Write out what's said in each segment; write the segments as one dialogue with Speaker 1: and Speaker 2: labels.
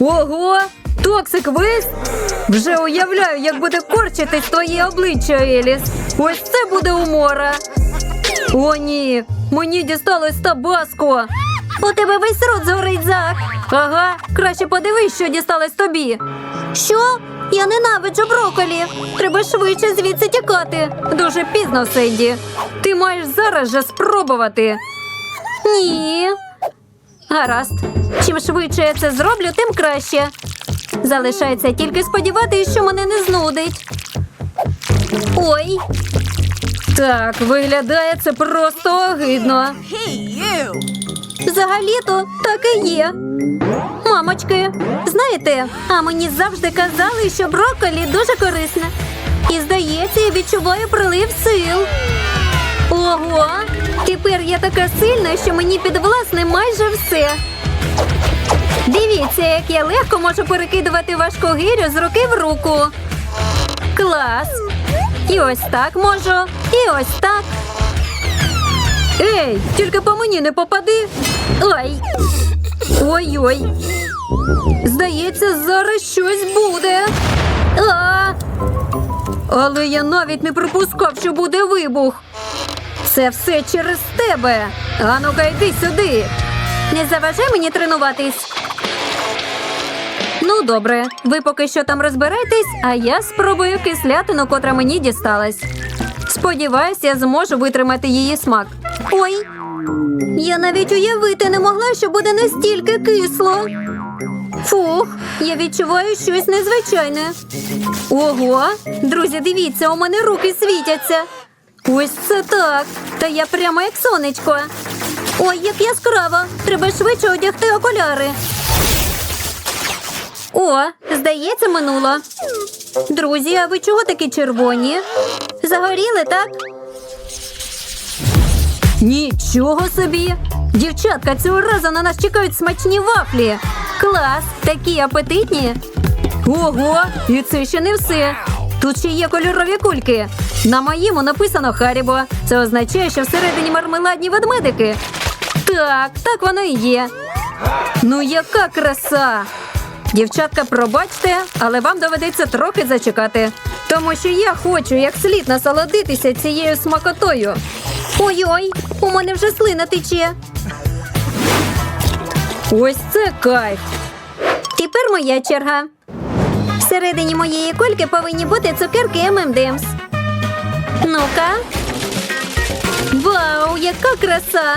Speaker 1: Ого! Токсик весь? Вже уявляю, як буде корчитись твоє обличчя, Еліс. Ось це буде умора. О, ні, мені дісталось табаско. У тебе весь рот згорить, Зак. Ага, краще подивись, що дісталось тобі. Що? Я ненавиджу броколі. Треба швидше звідси тікати. Дуже пізно, Сенді. Ти маєш зараз же спробувати. Ні. Гаразд. Чим швидше я це зроблю, тим краще. Залишається тільки сподіватися, що мене не знудить. Ой. Так, виглядає це просто огидно. Взагалі-то так і є. Мамочки, знаєте, а мені завжди казали, що брокколі дуже корисне. І здається, я відчуваю прилив сил. Ого! Тепер я така сильна, що мені підвласне майже все. Дивіться, як я легко можу перекидувати важку гирю з руки в руку. Клас! І ось так можу, і ось так. Ей, тільки по мені не попади. Ой. Ой-ой. Здається, зараз щось буде. А! Але я навіть не припускав, що буде вибух. Це все через тебе. А ну-ка йди сюди. Не заважай мені тренуватись. Ну, добре, ви поки що там розбирайтесь, а я спробую кислятину, котра мені дісталась. Сподіваюсь, я зможу витримати її смак. Ой, я навіть уявити не могла, що буде настільки кисло. Фух, я відчуваю щось незвичайне. Ого, друзі, дивіться, у мене руки світяться. Ось це так. Та я прямо як сонечко. Ой, як яскраво. Треба швидше одягти окуляри. О, здається, минуло. Друзі, а ви чого такі червоні? Загоріли, так? Нічого собі! Дівчатка, цього разу на нас чекають смачні вафлі. Клас! Такі апетитні. Ого, і це ще не все. Тут ще є кольорові кульки. На моєму написано Харібо. Це означає, що всередині мармеладні ведмедики. Так, так воно і є. Ну, яка краса! Дівчатка, пробачте, але вам доведеться трохи зачекати. Тому що я хочу як слід насолодитися цією смакотою. Ой-ой, у мене вже слина тече. Ось це кайф. Тепер моя черга. Всередині моєї кульки повинні бути цукерки M&M's. Ну-ка. Вау, яка краса!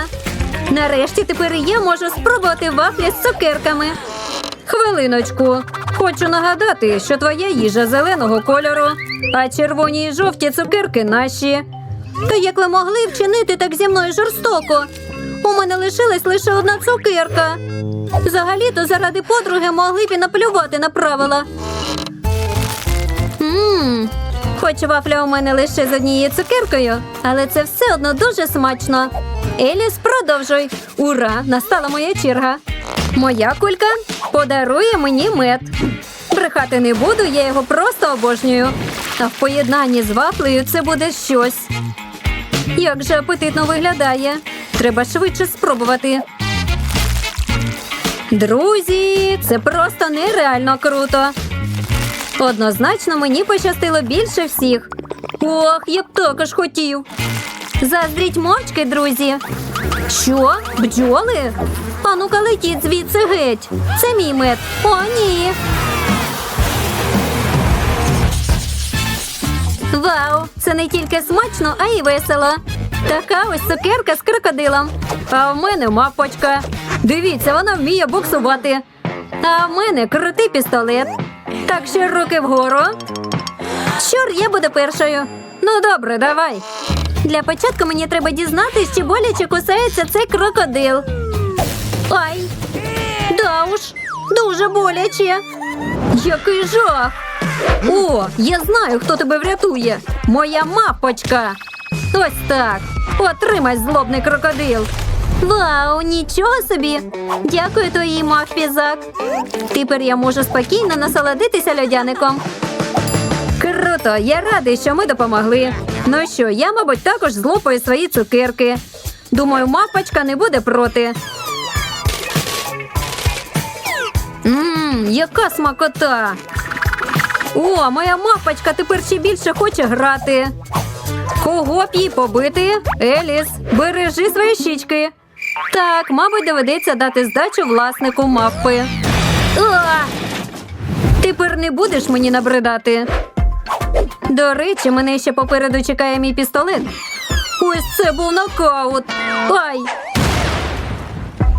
Speaker 1: Нарешті тепер я можу спробувати вафлі з цукерками. Хвилиночку. Хочу нагадати, що твоя їжа зеленого кольору, а червоні і жовті цукерки наші. То як ви могли вчинити так зі мною жорстоко? У мене лишилась лише одна цукерка. Взагалі-то заради подруги могли б і наплювати на правила. Ммм, хоч вафля у мене лише з однією цукеркою, але це все одно дуже смачно. Еліс, продовжуй. Ура! Настала моя черга. Моя кулька подарує мені мед. Брехати не буду, я його просто обожнюю. А в поєднанні з вафлею це буде щось. Як же апетитно виглядає. Треба швидше спробувати. Друзі, це просто нереально круто. Однозначно мені пощастило більше всіх. Ох, я б також хотів. Заздріть мовчки, друзі. Що? Бджоли? А ну-ка летіть звідси геть. Це мій мед. О, ні. Вау! Це не тільки смачно, а й весело. Така ось цукерка з крокодилом. А в мене мапочка. Дивіться, вона вміє буксувати. А в мене крутий пістолет. Так що руки вгору. Щур, я буду першою. Ну добре, давай. Для початку мені треба дізнатися, чи боляче кусається цей крокодил. Ай! Да уж, дуже боляче. Який жах! О, я знаю, хто тебе врятує. Моя мапочка. Ось так. Отримай злобний крокодил. Вау, нічого собі. Дякую твоїй мавпі, Зак. Тепер я можу спокійно насолодитися льодяником. Круто, я радий, що ми допомогли. Ну що, я, мабуть, також злопаю свої цукерки. Думаю, мавпочка не буде проти. Ммм, яка смакота! О, моя мапочка тепер ще більше хоче грати. Кого б їй побити? Еліс, бережи свої щічки. Так, мабуть, доведеться дати здачу власнику мавпи. А! Тепер не будеш мені набридати. До речі, мене ще попереду чекає мій пістолет. Ось це був нокаут. Ай!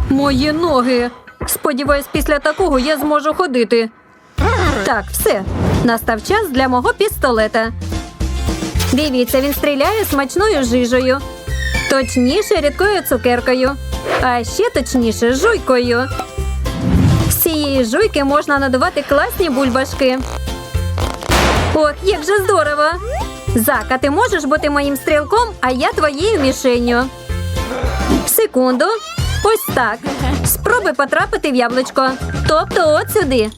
Speaker 1: Мої ноги. Сподіваюсь, після такого я зможу ходити. Так, все. Настав час для мого пістолета. Дивіться, він стріляє смачною жижею. Точніше, рідкою цукеркою. А ще точніше, жуйкою. З цієї жуйки можна надувати класні бульбашки. Ох, як же здорово! Зака, ти можеш бути моїм стрілком, а я твоєю мішенню. Секунду. Ось так. Спробуй потрапити в яблучко. Тобто от сюди.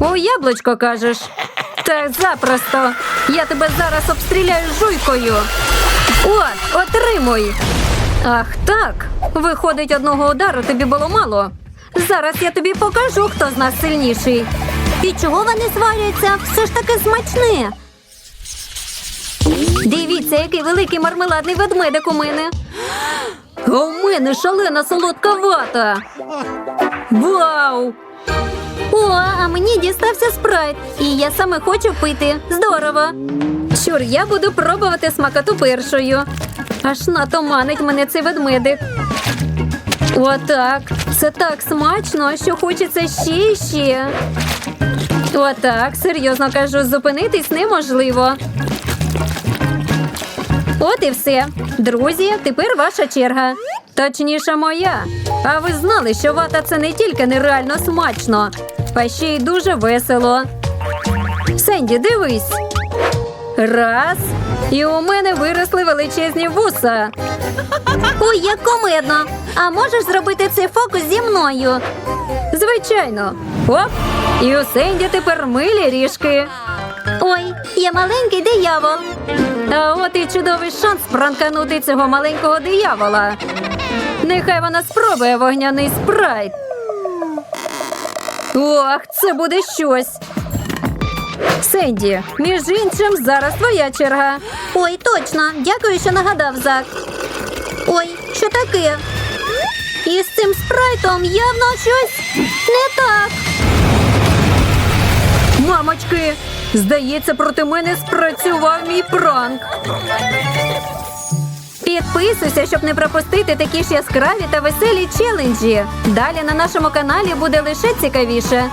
Speaker 1: У яблучко кажеш. Так запросто. Я тебе зараз обстріляю жуйкою. От, отримуй. Ах так. Виходить, одного удару тобі було мало. Зараз я тобі покажу, хто з нас сильніший. І чого вони сваряться? Все ж таки смачне. Дивіться, який великий мармеладний ведмедик у мене. А у мене шалена солодка вата. Вау! О, а мені дістався спрайт, і я саме хочу пити. Здорово. Щур, я буду пробувати смакоту першою. Аж надто манить мене цей ведмедик. Отак. Це так смачно, що хочеться ще і ще. Отак, серйозно кажу, зупинитись неможливо. От і все. Друзі, тепер ваша черга. Точніше, моя. А ви знали, що вата це не тільки нереально смачно, а ще й дуже весело. Сенді, дивись. Раз. І у мене виросли величезні вуса. Ой, як комедно. А можеш зробити цей фокус зі мною? Звичайно. Оп! І у Сенді тепер милі ріжки. Ой, я маленький диявол. А от і чудовий шанс пранканути цього маленького диявола. Нехай вона спробує вогняний спрайт. Ох, це буде щось. Сенді, між іншим, зараз твоя черга. Ой, точно. Дякую, що нагадав Зак. Ой, що таке? І з цим спрайтом явно щось не так. Мамочки, здається, проти мене спрацював мій пранк. Підписуйся, щоб не пропустити такі ж яскраві та веселі челенджі. Далі на нашому каналі буде лише цікавіше.